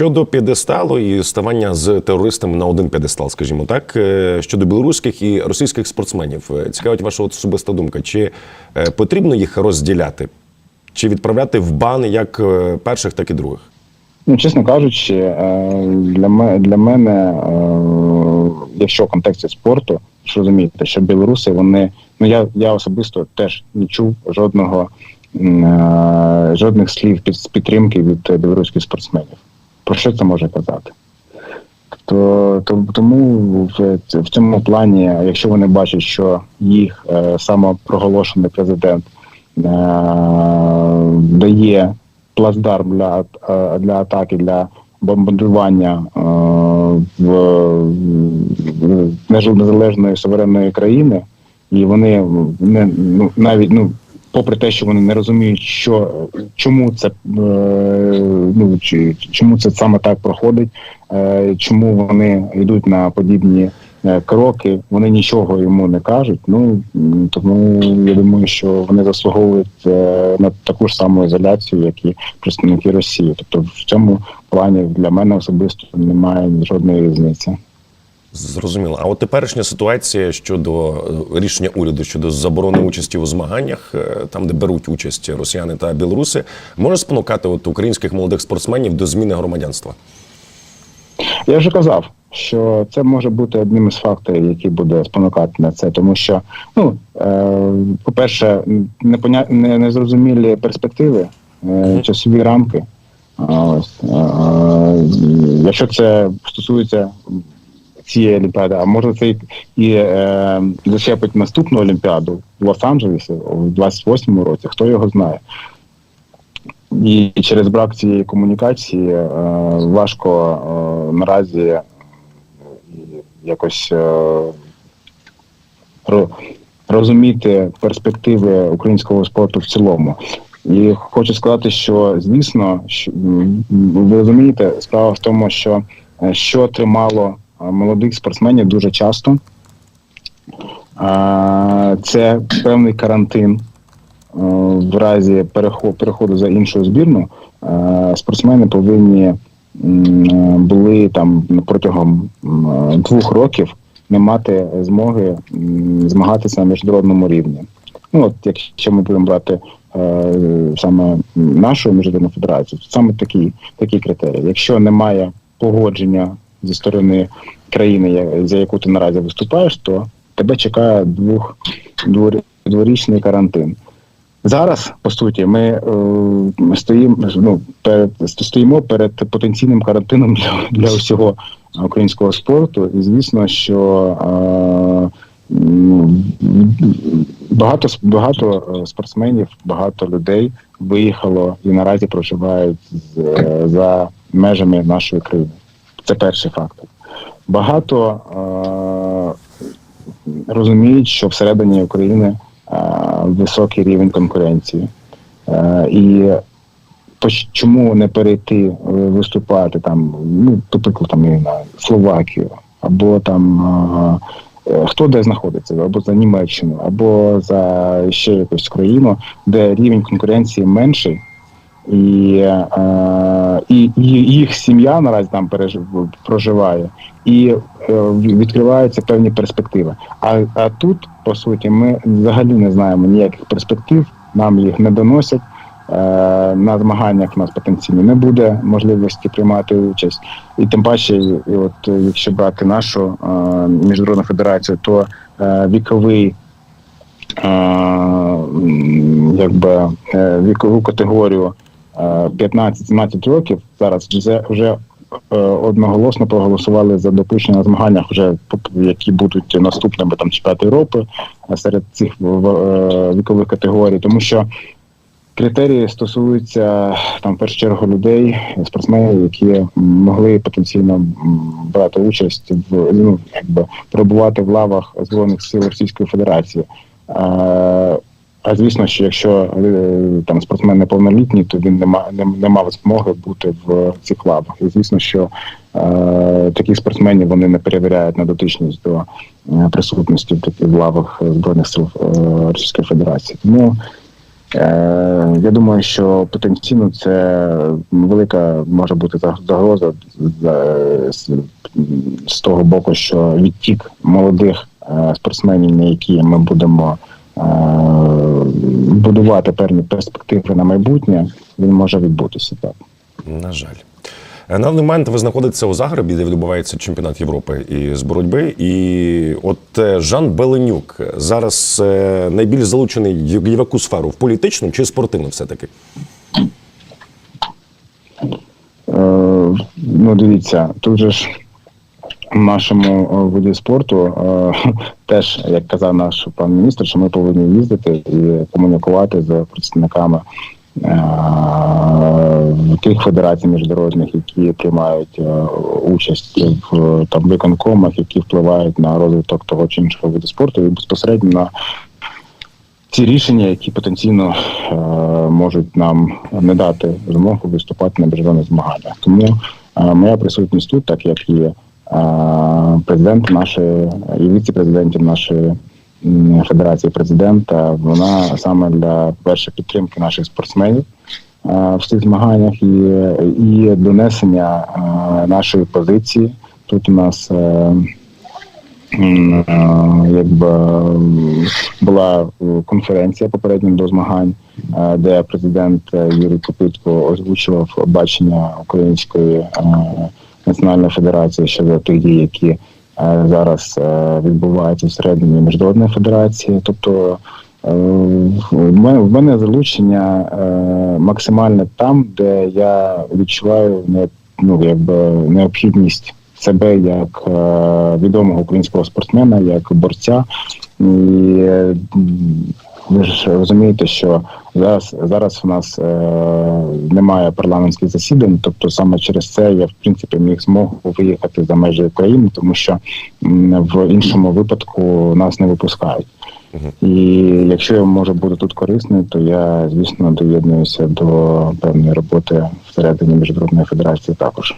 щодо п'єдесталу і ставання з терористами на один п'єдестал, скажімо так, е, щодо білоруських і російських спортсменів, е, цікавить ваша особиста думка. Чи е, потрібно їх розділяти, чи відправляти в бан як перших, так і других? Ну, чесно кажучи, для мене, для мене якщо в контексті спорту, що розумієте, що білоруси, вони ну я, я особисто теж не чув жодного жодних слів під підтримки від білоруських спортсменів. Про що це може казати? То, то тому в, в цьому плані, якщо вони бачать, що їх е, самопроголошений президент е, дає плацдарм для, е, для атаки, для бомбардування е, в, в незалежної суверенної країни, і вони не ну навіть ну. Попри те, що вони не розуміють, що чому це е, ну чи чому це саме так проходить, е, чому вони йдуть на подібні е, кроки, вони нічого йому не кажуть. Ну тому я думаю, що вони заслуговують на таку ж саму ізоляцію, як і представники Росії. Тобто в цьому плані для мене особисто немає жодної різниці. Зрозуміло. А от теперішня ситуація щодо е, рішення уряду щодо заборони участі у змаганнях, е, там де беруть участь росіяни та білоруси, може спонукати от українських молодих спортсменів до зміни громадянства. Я вже казав, що це може бути одним із факторів, який буде спонукати на це, тому що, ну е, по-перше, непоня... не, незрозумілі перспективи, часові рамки. Ось, якщо це стосується цієї олімпіади, а може це і- е, зачепить наступну олімпіаду в Лос-Анджелесі у 28-му році, хто його знає. І через брак цієї комунікації е, важко е, наразі е, якось е, розуміти перспективи українського спорту в цілому. І хочу сказати, що звісно, що, ви розумієте, справа в тому, що е, що тримало молодих спортсменів дуже часто. Це певний карантин, в разі перехо- переходу за іншу збірну спортсмени повинні були там протягом двох років не мати змоги змагатися на міжнародному рівні. Ну от якщо ми будемо брати е, саме нашу міжнародну федерацію, то саме такі, такі критерії. Якщо немає погодження зі сторони країни, за яку ти наразі виступаєш, то тебе чекає двох двор- дворічний карантин. Зараз, по суті, ми е, стоїмо ну, перед стоїмо перед потенційним карантином для, для усього українського спорту. І звісно, що е, багато багато е, спортсменів, багато людей виїхало і наразі проживають е, за межами нашої країни. Це перший фактор. Багато е, розуміють, що всередині України е, високий рівень конкуренції. Е, і чому не перейти е, виступати там, ну, наприклад, там, і на Словакію, або там е, е, хто де знаходиться, або за Німеччину, або за ще якусь країну, де рівень конкуренції менший. І, е, і, їх сім'я наразі там пережив, проживає, і е, відкриваються певні перспективи. А, а тут, по суті, ми взагалі не знаємо ніяких перспектив, нам їх не доносять. Е, на змаганнях у нас потенційно не буде можливості приймати участь. І тим паче, і от якщо брати нашу е, міжнародну федерацію, то е, віковий е, якби е, вікову категорію 15-17 років зараз вже вже е, одноголосно проголосували за допущення на змаганнях, вже які будуть наступними там чемпіонат Європи е, серед цих в- е, вікових категорій, тому що критерії стосуються там в першу чергу людей, спортсменів, які могли потенційно брати участь в ну якби перебувати в лавах збройних сил Російської Федерації. А, звісно, що якщо е, там спортсмен неповнолітній, то він не ма не, не мав змоги бути в цих лавах. І звісно, що е, таких спортсменів вони не перевіряють на дотичність до е, присутності в таких лавах збройних сил е, Російської Федерації. Тому Е, я думаю, що потенційно це велика може бути за- загроза з, з, того боку, що відтік молодих е, спортсменів, на які ми будемо будувати певні перспективи на майбутнє, він може відбутися так. На жаль. Е, На даний момент ви знаходитеся у Загребі, де відбувається чемпіонат Європи і з боротьби. І от е, Жан Беленюк зараз е, найбільш залучений в яку сферу в політичну чи спортивну, все-таки? Е, ну, дивіться, тут же ж нашому е, виді спорту е, теж, як казав наш пан міністр, що ми повинні їздити і комунікувати з представниками е, тих федерацій міжнародних, які приймають участь в там виконкомах, які впливають на розвиток того чи іншого виду спорту, і безпосередньо на ці рішення, які потенційно можуть нам не дати змогу виступати на міжнародних змаганнях. Тому моя присутність тут, так як е, президент нашої і віце-президентів нашої федерації президента, вона саме для перше підтримки наших спортсменів в цих змаганнях і, і донесення нашої позиції. Тут у нас е, якби була конференція попередньо до змагань, де президент е, Юрій Копитко озвучував бачення Української національної федерації щодо тих дій, які е, зараз е, відбуваються всередині міжнародної федерації. Тобто е, в мене, залучення максимальне там, де я відчуваю ну, якби, необхідність себе як відомого українського спортсмена, як борця. І ви ж розумієте, що зараз зараз у нас е, немає парламентських засідань, тобто саме через це я в принципі міг змогу виїхати за межі України, тому що в іншому випадку нас не випускають. І якщо я можу бути тут корисним, то я звісно доєднуюся до певної роботи всередині міжнародної федерації також.